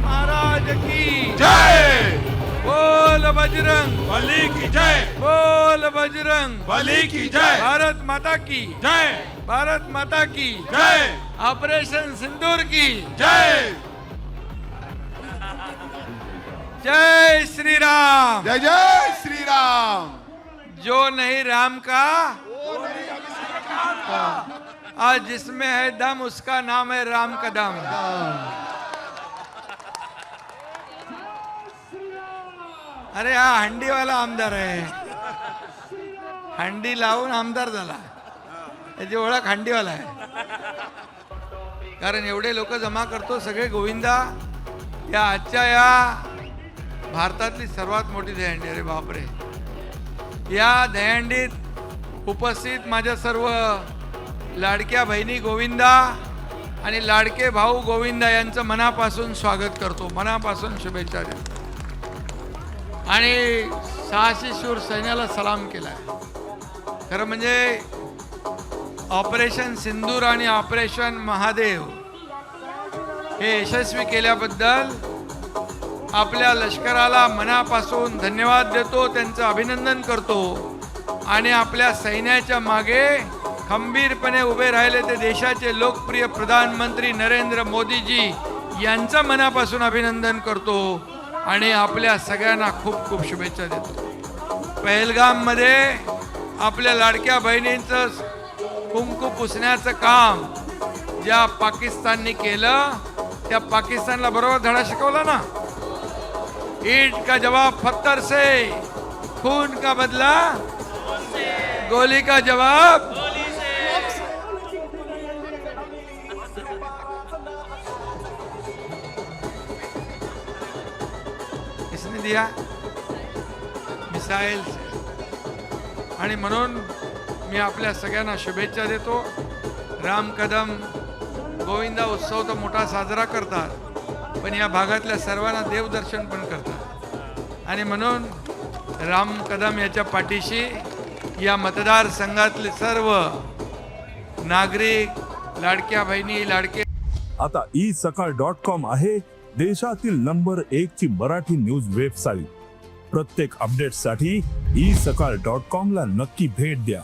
महाराज की जय। बोल बजरंग। बली की जय। बोल बजरंग। बली की जय। भारत माता की। जय। भारत माता की। जय। ऑपरेशन सिंदूर की। जय। जय श्री राम जय जय श्री राम जो नहीं राम का। आज जिसमें है दम उसका नाम है राम कदम अरे हा हंडीवाला आमदार आहे हंडी लावून आमदार झाला। त्याची ओळख हंडीवाला आहे कारण एवढे लोक जमा करतो सगळे गोविंदा या आजच्या या भारतातली सर्वात मोठी दहंडी अरे बापरे. या दहंडीत उपस्थित माझ्या सर्व लाडक्या बहिणी गोविंदा आणि लाडके भाऊ गोविंदा यांचं मनापासून स्वागत करतो. मनापासून शुभेच्छा देतो. आणि सहाशे शूर सैन्याला सलाम केलाय. खरं म्हणजे ऑपरेशन सिंदूर आणि ऑपरेशन महादेव हे यशस्वी केल्याबद्दल आपल्या लष्कराला मनापासून धन्यवाद देतो त्यांचं अभिनंदन करतो. आणि आपल्या सैन्याच्या मागे खंबीरपणे उभे राहिले ते देशाचे लोकप्रिय प्रधानमंत्री नरेंद्र मोदीजी यांचं मनापासून अभिनंदन करतो आणि आपल्या सगळ्यांना खूप खूप शुभेच्छा देतो. पहलगाममध्ये आपल्या लाडक्या बहिणींचं कुंकू पुसण्याचं काम ज्या पाकिस्तानने केलं त्या पाकिस्तानला बरोबर धडा शिकवला ना? ईट का जवाब फत्तर से खून का बदला? गोली का जवाब? किसने दिया मिसाईल आणि म्हणून मी आपल्या सगळ्यांना शुभेच्छा देतो. राम कदम गोविंदा उत्सव तर मोठा साजरा करतात पण या भागातल्या सर्वांना देवदर्शन पण करतात. आणि म्हणून राम कदम याच्या पाठीशी या मतदारसंघातले सर्व नागरिक लाडक्या बहिणी लाडके आता ई सकाळ डॉट कॉम आहे देशातील नंबर एक ची मराठी न्यूज वेबसाईट. प्रत्येक अपडेटसाठी ई सकाळ डॉट कॉम ला नक्की भेट द्या.